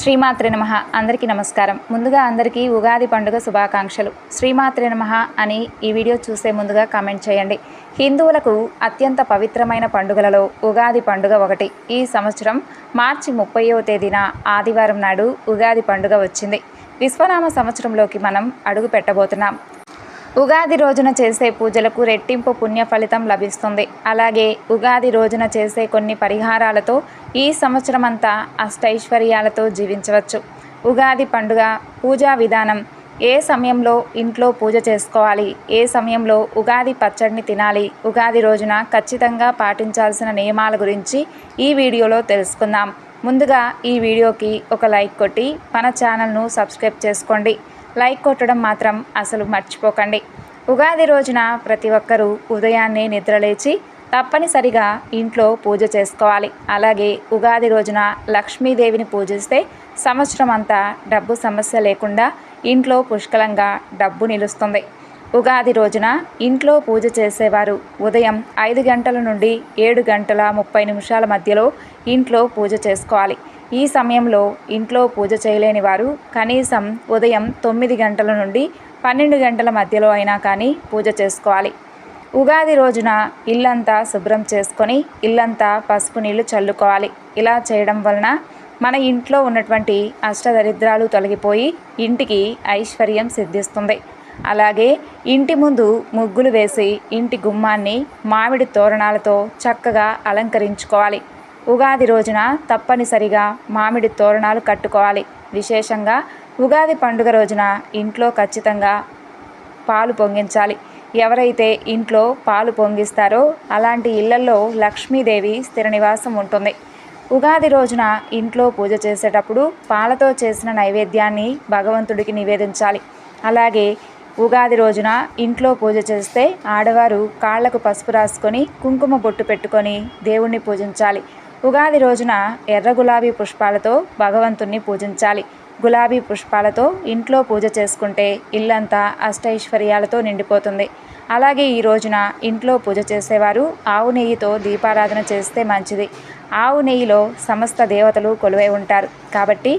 శ్రీమాత్రి నమ. అందరికీ నమస్కారం. ముందుగా అందరికీ ఉగాది పండుగ శుభాకాంక్షలు. శ్రీమాత్రి నమ అని ఈ వీడియో చూసే ముందుగా కామెంట్ చేయండి. హిందువులకు అత్యంత పవిత్రమైన పండుగలలో ఉగాది పండుగ ఒకటి. ఈ సంవత్సరం మార్చి ముప్పైవ తేదీన ఆదివారం నాడు ఉగాది పండుగ వచ్చింది. విశ్వనామ సంవత్సరంలోకి మనం అడుగు పెట్టబోతున్నాం. ఉగాది రోజున చేసే పూజలకు రెట్టింపు పుణ్య ఫలితం లభిస్తుంది. అలాగే ఉగాది రోజున చేసే కొన్ని పరిహారాలతో ఈ సంవత్సరం అంతా అష్టైశ్వర్యాలతో జీవించవచ్చు. ఉగాది పండుగ పూజా విధానం ఏ సమయంలో ఇంట్లో పూజ చేసుకోవాలి ఏ సమయంలో ఉగాది పచ్చడిని తినాలి ఉగాది రోజున ఖచ్చితంగా పాటించాల్సిన నియమాల గురించి ఈ వీడియోలో తెలుసుకుందాం. ముందుగా ఈ వీడియోకి ఒక లైక్ కొట్టి మన ఛానల్ను సబ్స్క్రైబ్ చేసుకోండి. లైక్ కొట్టడం మాత్రం అసలు మర్చిపోకండి. ఉగాది రోజున ప్రతి ఒక్కరూ ఉదయాన్నే నిద్రలేచి తప్పనిసరిగా ఇంట్లో పూజ చేసుకోవాలి. అలాగే ఉగాది రోజున లక్ష్మీదేవిని పూజిస్తే సంవత్సరం అంతా డబ్బు సమస్య లేకుండా ఇంట్లో పుష్కలంగా డబ్బు నిలుస్తుంది. ఉగాది రోజున ఇంట్లో పూజ చేసేవారు ఉదయం ఐదు గంటల నుండి ఏడు గంటల ముప్పై నిమిషాల మధ్యలో ఇంట్లో పూజ చేసుకోవాలి. ఈ సమయంలో ఇంట్లో పూజ చేయలేని వారు కనీసం ఉదయం తొమ్మిది గంటల నుండి పన్నెండు గంటల మధ్యలో అయినా కానీ పూజ చేసుకోవాలి. ఉగాది రోజున ఇల్లంతా శుభ్రం చేసుకొని ఇల్లంతా పసుపు నీళ్ళు చల్లుకోవాలి. ఇలా చేయడం వలన మన ఇంట్లో ఉన్నటువంటి అష్టదరిద్రాలు తొలగిపోయి ఇంటికి ఐశ్వర్యం సిద్ధిస్తుంది. అలాగే ఇంటి ముందు ముగ్గులు వేసి ఇంటి గుమ్మాన్ని మామిడి తోరణాలతో చక్కగా అలంకరించుకోవాలి. ఉగాది రోజున తప్పనిసరిగా మామిడి తోరణాలు కట్టుకోవాలి. విశేషంగా ఉగాది పండుగ రోజున ఇంట్లో ఖచ్చితంగా పాలు పొంగించాలి. ఎవరైతే ఇంట్లో పాలు పొంగిస్తారో అలాంటి ఇళ్ళలో లక్ష్మీదేవి స్థిర నివాసం ఉంటుంది. ఉగాది రోజున ఇంట్లో పూజ చేసేటప్పుడు పాలతో చేసిన నైవేద్యాన్ని భగవంతుడికి నివేదించాలి. అలాగే ఉగాది రోజున ఇంట్లో పూజ చేస్తే ఆడవారు కాళ్ళకు పసుపు రాసుకొని కుంకుమ బొట్టు పెట్టుకొని దేవుణ్ణి పూజించాలి. ఉగాది రోజున ఎర్ర గులాబీ పుష్పాలతో భగవంతుణ్ణి పూజించాలి. గులాబీ పుష్పాలతో ఇంట్లో పూజ చేసుకుంటే ఇల్లంతా అష్టైశ్వర్యాలతో నిండిపోతుంది. అలాగే ఈ రోజున ఇంట్లో పూజ చేసేవారు ఆవు నెయ్యితో దీపారాధన చేస్తే మంచిది. ఆవు నెయ్యిలో సమస్త దేవతలు కొలువై ఉంటారు. కాబట్టి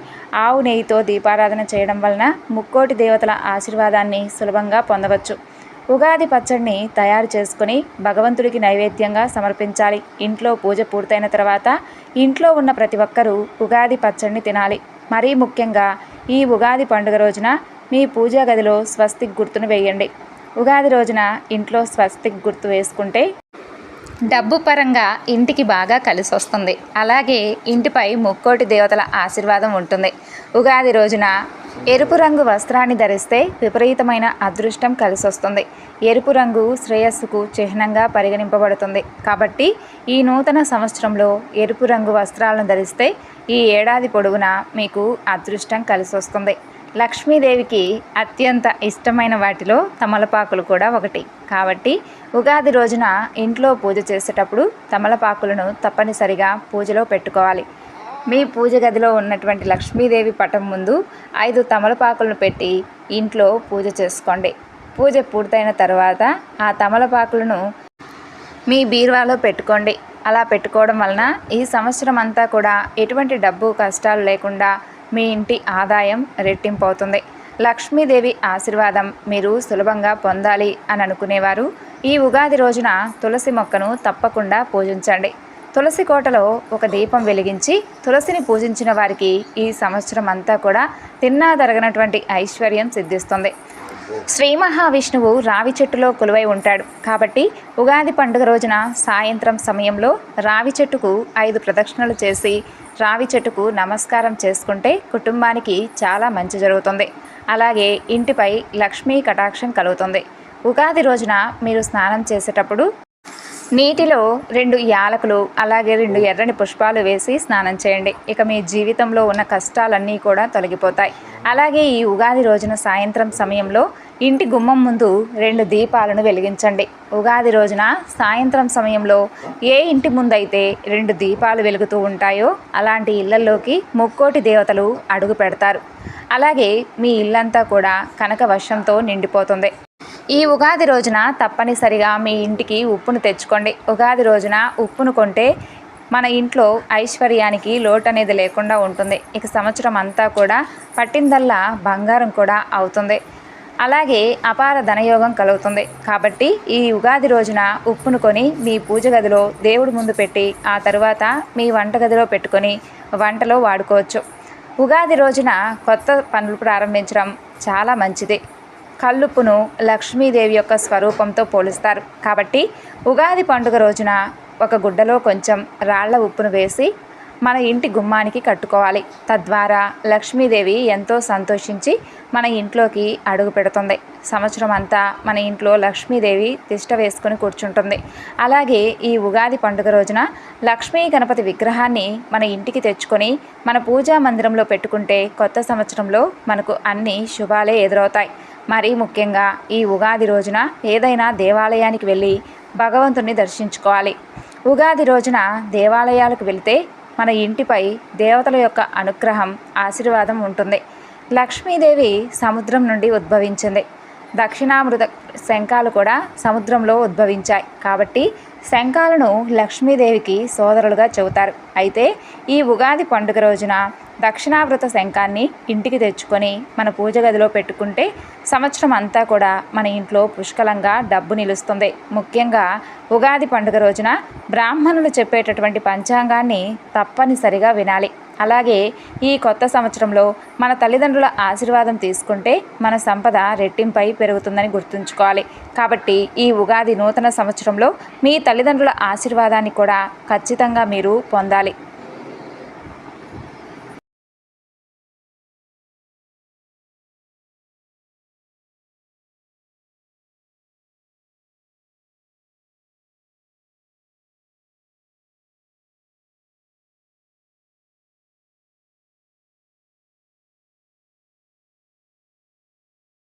ఆవు నెయ్యితో దీపారాధన చేయడం వలన ముక్కోటి దేవతల ఆశీర్వాదాన్ని సులభంగా పొందవచ్చు. ఉగాది పచ్చడిని తయారు చేసుకుని భగవంతుడికి నైవేద్యంగా సమర్పించాలి. ఇంట్లో పూజ పూర్తయిన తర్వాత ఇంట్లో ఉన్న ప్రతి ఒక్కరూ ఉగాది పచ్చడిని తినాలి. మరీ ముఖ్యంగా ఈ ఉగాది పండుగ రోజున మీ పూజా గదిలో స్వస్తిక్ గుర్తును వేయండి. ఉగాది రోజున ఇంట్లో స్వస్తిక్ గుర్తు వేసుకుంటే డబ్బు పరంగా ఇంటికి బాగా కలిసి వస్తుంది. అలాగే ఇంటిపై ముక్కోటి దేవతల ఆశీర్వాదం ఉంటుంది. ఉగాది రోజున ఎరుపు రంగు వస్త్రాన్ని ధరిస్తే విపరీతమైన అదృష్టం కలిసి వస్తుంది. ఎరుపు రంగు శ్రేయస్సుకు చిహ్నంగా పరిగణింపబడుతుంది. కాబట్టి ఈ నూతన సంవత్సరంలో ఎరుపు రంగు వస్త్రాలను ధరిస్తే ఈ ఏడాది పొడవునా మీకు అదృష్టం కలిసి వస్తుంది. లక్ష్మీదేవికి అత్యంత ఇష్టమైన వాటిలో తమలపాకులు కూడా ఒకటి. కాబట్టి ఉగాది రోజున ఇంట్లో పూజ చేసేటప్పుడు తమలపాకులను తప్పనిసరిగా పూజలో పెట్టుకోవాలి. మీ పూజ గదిలో ఉన్నటువంటి లక్ష్మీదేవి పటం ముందు ఐదు తమలపాకులను పెట్టి ఇంట్లో పూజ చేసుకోండి. పూజ పూర్తయిన తర్వాత ఆ తమలపాకులను మీ బీరువాలో పెట్టుకోండి. అలా పెట్టుకోవడం వలన ఈ సంవత్సరం అంతా కూడా ఎటువంటి డబ్బు కష్టాలు లేకుండా మీ ఇంటి ఆదాయం రెట్టింపు అవుతుంది లక్ష్మీదేవి ఆశీర్వాదం మీరు సులభంగా పొందాలి అని అనుకునేవారు. ఈ ఉగాది రోజున తులసి మొక్కను తప్పకుండా పూజించండి. తులసి కోటలో ఒక దీపం వెలిగించి తులసిని పూజించిన వారికి ఈ సంవత్సరం అంతా కూడా తిన్నా తరగనటువంటి ఐశ్వర్యం సిద్ధిస్తుంది. శ్రీ మహావిష్ణువు రావి చెట్టులో కొలువై ఉంటాడు. కాబట్టి ఉగాది పండుగ రోజున సాయంత్రం సమయంలో రావి చెట్టుకు ఐదు ప్రదక్షిణలు చేసి రావి చెట్టుకు నమస్కారం చేసుకుంటే కుటుంబానికి చాలా మంచి జరుగుతుంది. అలాగే ఇంటిపై లక్ష్మీ కటాక్షం కలుగుతుంది. ఉగాది రోజున మీరు స్నానం చేసేటప్పుడు నీటిలో రెండు యాలకులు అలాగే రెండు ఎర్రని పుష్పాలు వేసి స్నానం చేయండి. ఇక మీ జీవితంలో ఉన్న కష్టాలన్నీ కూడా తొలగిపోతాయి. అలాగే ఈ ఉగాది రోజున సాయంత్రం సమయంలో ఇంటి గుమ్మం ముందు రెండు దీపాలను వెలిగించండి. ఉగాది రోజున సాయంత్రం సమయంలో ఏ ఇంటి ముందైతే రెండు దీపాలు వెలుగుతూ ఉంటాయో అలాంటి ఇళ్ళలోకి ముక్కోటి దేవతలు అడుగు పెడతారు. అలాగే మీ ఇల్లంతా కూడా కనక వర్షంతో నిండిపోతుంది. ఈ ఉగాది రోజున తప్పనిసరిగా మీ ఇంటికి ఉప్పును తెచ్చుకోండి. ఉగాది రోజున ఉప్పును కొంటే మన ఇంట్లో ఐశ్వర్యానికి లోటు అనేది లేకుండా ఉంటుంది. ఇక సంవత్సరం అంతా కూడా పట్టిందల్లా బంగారం కూడా అవుతుంది. అలాగే అపార ధనయోగం కలుగుతుంది. కాబట్టి ఈ ఉగాది రోజున ఉప్పును కొని మీ పూజ గదిలో దేవుడి ముందు పెట్టి ఆ తర్వాత మీ వంటగదిలో పెట్టుకొని వంటలో వాడుకోవచ్చు. ఉగాది రోజున కొత్త పనులు ప్రారంభించడం చాలా మంచిది. కల్లుప్పును లక్ష్మీదేవి యొక్క స్వరూపంతో పోలుస్తారు. కాబట్టి ఉగాది పండుగ రోజున ఒక గుడ్డలో కొంచెం రాళ్ళ ఉప్పును వేసి మన ఇంటి గుమ్మానికి కట్టుకోవాలి. తద్వారా లక్ష్మీదేవి ఎంతో సంతోషించి మన ఇంట్లోకి అడుగు పెడుతుంది. సంవత్సరం అంతా మన ఇంట్లో లక్ష్మీదేవి తిష్ట వేసుకొని కూర్చుంటుంది. అలాగే ఈ ఉగాది పండుగ రోజున లక్ష్మీ గణపతి విగ్రహాన్ని మన ఇంటికి తెచ్చుకొని మన పూజా మందిరంలో పెట్టుకుంటే కొత్త సంవత్సరంలో మనకు అన్ని శుభాలే ఎదురవుతాయి. మరీ ముఖ్యంగా ఈ ఉగాది రోజున ఏదైనా దేవాలయానికి వెళ్ళి భగవంతుని దర్శించుకోవాలి. ఉగాది రోజున దేవాలయాలకు వెళితే మన ఇంటిపై దేవతల యొక్క అనుగ్రహం ఆశీర్వాదం ఉంటుంది. లక్ష్మీదేవి సముద్రం నుండి ఉద్భవించింది. దక్షిణామృత శంఖాలు కూడా సముద్రంలో ఉద్భవించాయి. కాబట్టి శంఖాలను లక్ష్మీదేవికి సోదరులుగా చెబుతారు. అయితే ఈ ఉగాది పండుగ రోజున దక్షిణావృత శంఖాన్ని ఇంటికి తెచ్చుకొని మన పూజ గదిలో పెట్టుకుంటే సంవత్సరం అంతా కూడా మన ఇంట్లో పుష్కలంగా డబ్బు నిలుస్తుంది. ముఖ్యంగా ఉగాది పండుగ రోజున బ్రాహ్మణులు చెప్పేటటువంటి పంచాంగాన్ని తప్పనిసరిగా వినాలి. అలాగే ఈ కొత్త సంవత్సరంలో మన తల్లిదండ్రుల ఆశీర్వాదం తీసుకుంటే మన సంపద రెట్టింపై పెరుగుతుందని గుర్తుంచుకోవాలి. కాబట్టి ఈ ఉగాది నూతన సంవత్సరంలో మీ తల్లిదండ్రుల ఆశీర్వాదాన్ని కూడా ఖచ్చితంగా మీరు పొందాలి.